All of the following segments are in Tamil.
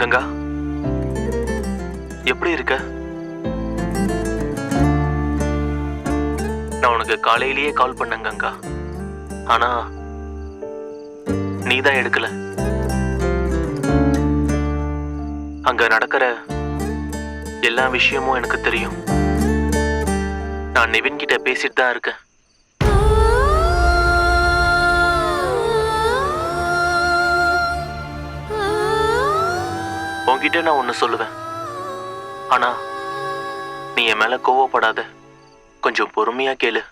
கங்கா எப்படி இருக்க? நான் உனக்கு காலையிலேயே கால் பண்ணேன் கங்கா. ஆனா நீ தான் எடுக்கல. அங்க நடக்கிற எல்லா விஷயமும் எனக்கு தெரியும். நான் நிவின் கிட்ட பேசிட்டு தான் இருக்கேன். உன்கிட்ட நான் ஒன்று சொல்லுவேன். ஆனா நீ என் மேல கோவப்படாத. கொஞ்சம் பொறுமையா கேளு.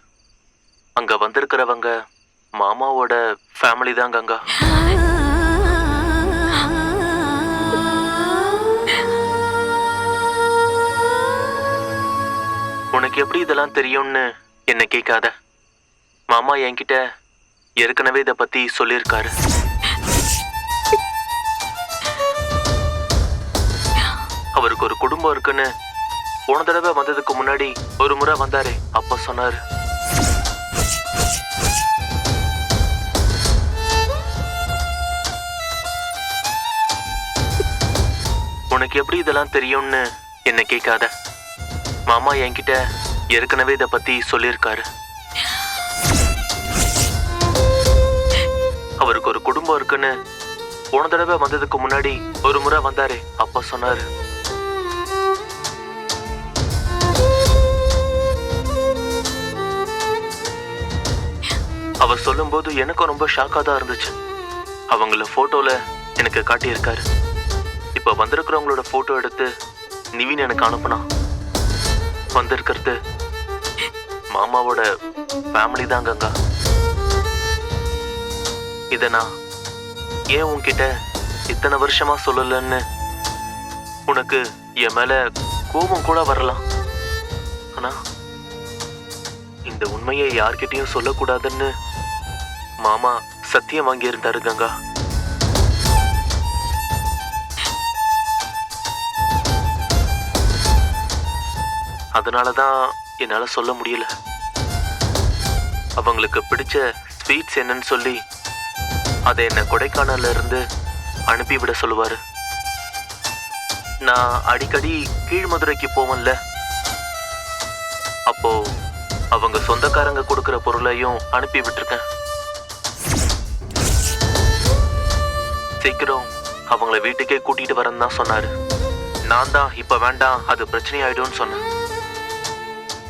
அங்க வந்திருக்கிறவங்க மாமாவோட ஃபேமிலி தான் கங்கா. உனக்கு எப்படி இதெல்லாம் தெரியும்னு என்ன கேட்காத. மாமா என்கிட்ட ஏற்கனவே இதை பத்தி சொல்லியிருக்காரு. குடும்பம் இருக்குன்னு போன தடவை வந்ததுக்கு முன்னாடி ஒரு முறை வந்தாரு அப்ப சொன்னாரு. உனக்கு எப்படி இதெல்லாம் தெரியும்னு என்ன கேட்காத. மாமா என்கிட்ட ஏற்கனவே இதை பத்தி சொல்லியிருக்காரு. அவருக்கு ஒரு குடும்பம் இருக்குன்னு போன தடவை வந்ததுக்கு முன்னாடி ஒரு முறை வந்தாரு அப்ப சொன்னாரு. அவர் சொல்லும்போது எனக்கும் ரொம்ப ஷாக்காக தான் இருந்துச்சு. அவங்கள ஃபோட்டோவில் எனக்கு காட்டியிருக்காரு. இப்போ வந்திருக்கிறவங்களோட ஃபோட்டோ எடுத்து நிவின் எனக்கு அனுப்புனா. வந்திருக்கிறது மாமாவோட ஃபேமிலி தான் கங்கா. இதை நான் ஏன் உன்கிட்ட இத்தனை வருஷமா சொல்லலன்னு உனக்கு என் மேல கோபம் கூட வரலாம். ஆனால் இந்த உண்மையை யார்கிட்டயும் சொல்லக்கூடாதுன்னு மாமா சத்தியம் வாங்கியிருந்தாரு கங்கா. அதனால தான் என்னால சொல்ல முடியல. அவங்களுக்கு பிடிச்ச ஸ்வீட்ஸ் என்னன்னு சொல்லி அதை என்னை கொடைக்கானல்ல இருந்து அனுப்பிவிட சொல்லுவார். நான் அடிக்கடி கீழ்மதுரைக்கு போவேன்ல. அப்போ அவங்க சொந்தக்காரங்க கொடுக்கிற பொருளையும் அனுப்பி விட்டுருக்கேன். சீக்கிரம் அவங்கள வீட்டுக்கே கூட்டிட்டு வரேன்னு தான் சொன்னாரு. நான் தான் இப்ப வேண்டாம் அது பிரச்சனை ஆயிடும்னு சொன்னேன்.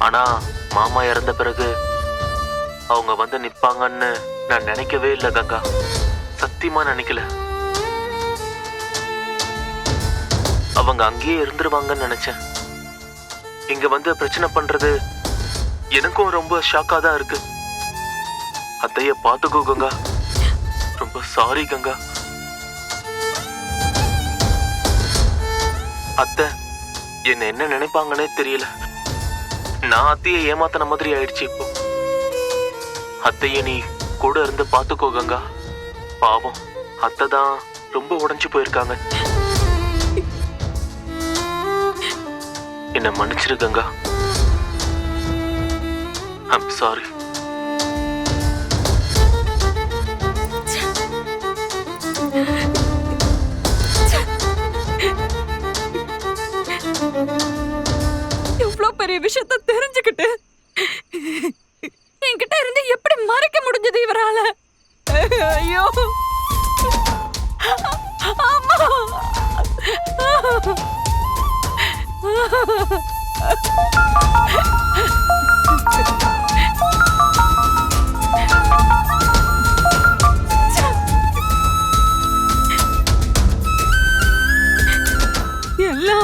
ஆனா மாமா இறந்த பிறகு அவங்க வந்து நிப்பாங்கன்னு நான் நினைக்கவே இல்லை கங்கா. சத்தியமா நினைக்கல. அவங்க அங்கேயே இருந்துருவாங்கன்னு நினைச்சேன். இங்க வந்து பிரச்சனை பண்றது எனக்கும் ரொம்ப ஷாக்கா தான் இருக்கு. அத்தைய பார்த்துக்கோ கங்கா. ரொம்ப சாரி கங்கா. அத்தை என்ன என்ன நினைப்பாங்கன்னே தெரியல. நான் அத்தையை ஏமாத்தின மாதிரி ஆயிடுச்சு இப்போ. அத்தைய நீ கூட இருந்து பார்த்துக்கோ கங்கா. பாவம் அத்தை தான் ரொம்ப உடஞ்சு போயிருக்காங்க. என்ன மன்னிச்சிரு கங்கா. ஐம் சாரி இவ்வளோ பெரிய விஷயத்த தெரிஞ்சுக்கிட்டு என்கிட்ட இருந்து எப்படி மறைக்க முடிஞ்சது இவரால? ஐயோ. அம்மா. ha!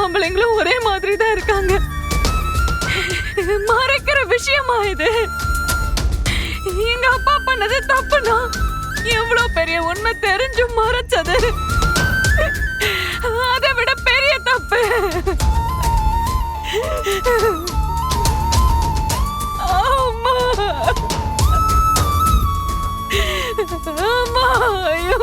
ஆம்பளைங்களும் ஒரே மாதிரி தான் இருக்காங்க. மறைக்கிற விஷயமா இது? எங்க அப்பா பண்ணது தப்புனா? எவ்வளவு பெரிய உண்மை தெரிஞ்சும் மறைச்சது? அதை விட பெரிய தப்பு. ஆமா ஆமா ஐயோ.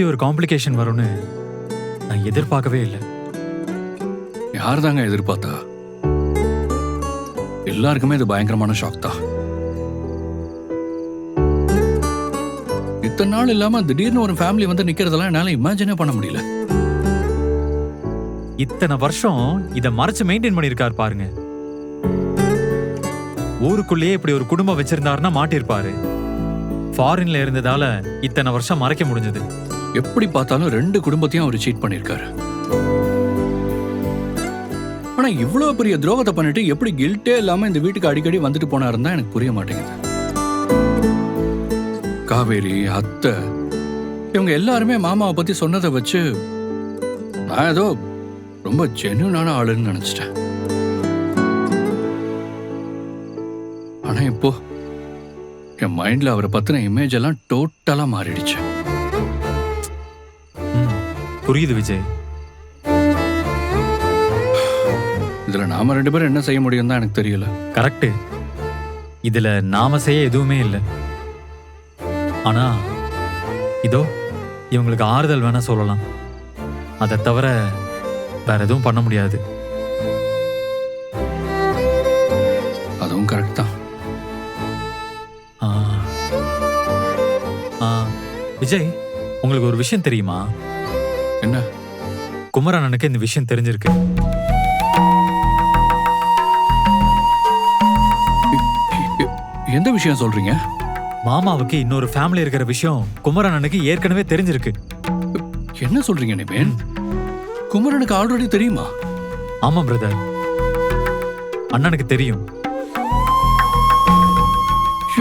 இப்படி ஒரு காம்ப்ளிகேஷன் வரும்னு நான் எதிர்பார்க்கவே இல்லை. யார் தாங்க எதிர்பார்த்தா? எல்லாருக்குமே இது பயங்கரமான ஷாக் தான். இத்தனை நாள் இல்லாம திடீர்னு ஒரு ஃபேமிலி வந்து நிக்கிறதெல்லாம் என்னால இமேஜினே பண்ண முடியல. இத்தனை வருஷம் இத மறைச்சு மெயின்டைன் பண்ணிருக்காரு பாருங்க. ஊருக்குள்ளேயே இப்படி ஒரு குடும்பம் வச்சிருந்தாருன்னா மாட்டிருப்பாரு ஃபாரின்ல இருந்ததால இத்தனை வருஷம் மறைக்க முடிஞ்சது. எப்படி பார்த்தாலும் ரெண்டு குடும்பத்தையும் அவர் சீட் பண்ணிருக்காரு ஆனா இவ்வளவு பெரிய துரோகத்தை பண்ணிட்டு எப்படி கில்ட்டே இல்லாம இந்த வீட்டுக்கு அடிக்கடி வந்துட்டு போனாருன்னு தான் எனக்கு புரிய மாட்டேங்குது. காவேரி அத்தை இவங்க எல்லாருமே மாமாவை பத்தி சொன்னதை வச்சு நான் ஏதோ ரொம்ப ஜென்யூனான ஆளுன்னு நினைச்சிட்டேன். ஆனா இப்போ என் மைண்ட்ல அவரை பத்தின இமேஜ் எல்லாம் டோட்டலா மாறிடுச்சு. புரியுது விஜய். இதுல நாம ரெண்டு பேரும் என்ன செய்ய முடியும் தான் எனக்கு தெரியல. கரெக்ட் இதுல நாம செய்ய எதுவுமே இல்லை. ஆனா இதோ இவங்களுக்கு ஆறுதல் வேணா சொல்லலாம். அதை தவிர வேற எதுவும் பண்ண முடியாது. அதுவும் கரெக்ட் தான். ஆ. ஆ, விஜய் உங்களுக்கு ஒரு விஷயம் தெரியுமா? என்ன? குமரண்ணனுக்கு இந்த விஷயம் தெரிஞ்சிருக்கு. எந்த விஷயம் சொல்றீங்க? மாமாவுக்கு இன்னொரு ஃபேமிலி இருக்கிற விஷயம் குமரண்ணனுக்கு ஏற்கனவே தெரிஞ்சிருக்கு. என்ன சொல்றீங்க நிமேன் குமரனுக்கு ஆல்ரெடி தெரியுமா? ஆமா பிரதர் அண்ணனுக்கு தெரியும்.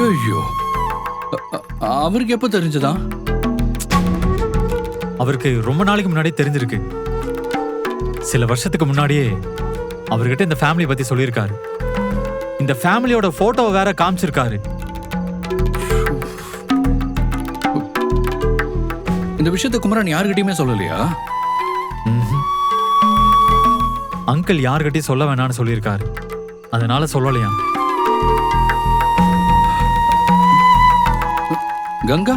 ஐயோ அவருக்கு எப்ப தெரிஞ்சதா? அவருக்கு ரொம்ப நாளைக்கு முன்னாடியே தெரிஞ்சிருக்கு. சில வருஷத்துக்கு முன்னாடியே அவர்கிட்ட இந்த ஃபேமிலி பத்தி சொல்லியிருக்காரு. இந்த ஃபேமிலியோட போட்டோவை வேற காமிச்சிருக்காரு. இந்த விஷயத்த குமரன் யாருக்கிட்டயுமே சொல்லலையா. அங்கிள் யார்கிட்டயும் சொல்ல வேணாம்னு சொல்லியிருக்காரு. அதனால சொல்லலையாம் கங்கா?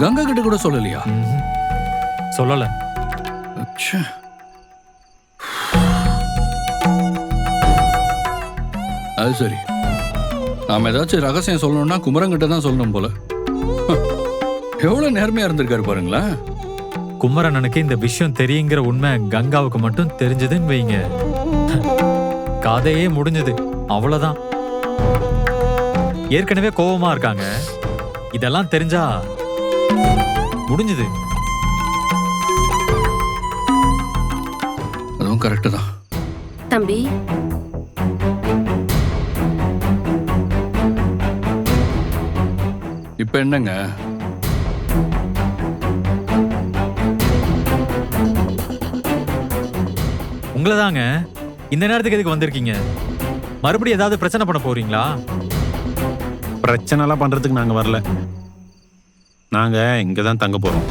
கங்கா கிட்ட கூட சொல்லலையா. சொல்லல. அது சரி. நாம ஏதாச்சும் ரகசியம் சொல்லணும்னா குமரங்கிட்ட தான் சொல்லணும் போல. ஹ, எவ்வளவு நேர்மையா இருந்திருக்காரு பாருங்களேன் குமரண்ணனுக்கு இந்த விஷயம் தெரியுங்கிற உண்மை கங்காவுக்கு மட்டும் தெரிஞ்சதுன்னு வைங்க. கதையே முடிஞ்சது. அவ்வளவுதான். ஏற்கனவே கோவமா இருக்காங்க. இதெல்லாம் தெரிஞ்சா முடிஞ்சது. கரெக்டு தான். தம்பி. இப்ப என்னங்க? உங்களை தாங்க இந்த நேரத்துக்கு எதுக்கு வந்திருக்கீங்க? மறுபடியும் ஏதாவது பிரச்சனை பண்ண போறீங்களா? பிரச்சனைலாம் பண்றதுக்கு நாங்க வரல. நாங்க இங்க தான் தங்க போறோம்.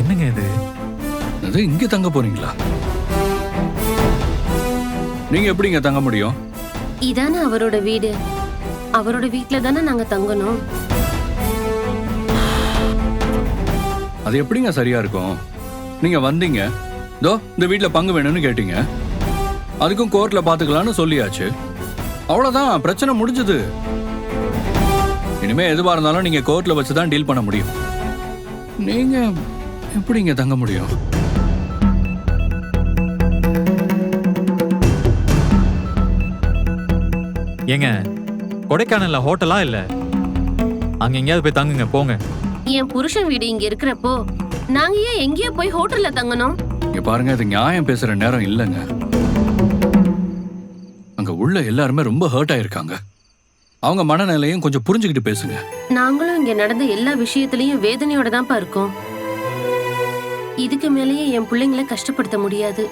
என்னங்க இது? அது இங்க தங்க போறீங்களா? நீங்க எப்படிங்க தங்க முடியும்? இதானே அவரோட வீடு. அவரோட வீட்ல தானே நாங்க தங்கணும். அது எப்படிங்க சரியா இருக்கும்? நீங்க வந்தீங்க. தோ இந்த வீட்ல பங்கு வேணும்னு கேட்டீங்க. அதுக்கும் கோர்ட்ல பாத்துக்கலாம்னு சொல்லியாச்சு. அவ்வளவுதான் பிரச்சனை முடிஞ்சது. இனிமே எதுவா இருந்தாலும் நீங்க கோர்ட்ல வச்சு தான் டீல் பண்ண முடியும். நீங்க எப்படிங்க தங்க முடியும்? ஏங்க கொடைக்கானல்ல ஹோட்டலா இல்ல? அங்க எங்கேயாவது போய் தங்குங்க போங்க. என் புருஷன் வீடு இங்க இருக்கிறப்போ நாங்க ஏன் எங்கேயோ போய் ஹோட்டல்ல தங்கணும்? இங்க பாருங்க இது நியாயம் பேசுற நேரம் இல்லைங்க. அங்க உள்ள எல்லாருமே ரொம்ப ஹர்ட் ஆயிருக்காங்க. அவங்க மனநிலையும் கொஞ்சம் புரிஞ்சுக்கிட்டு பேசுங்க. நாங்களும் இங்க நடந்த எல்லா விஷயத்திலயும் வேதனையோட தான்ப்பா இருக்கோம். இதுக்கு மேலேயே என் பிள்ளைங்களை கஷ்டப்படுத்த முடியாது.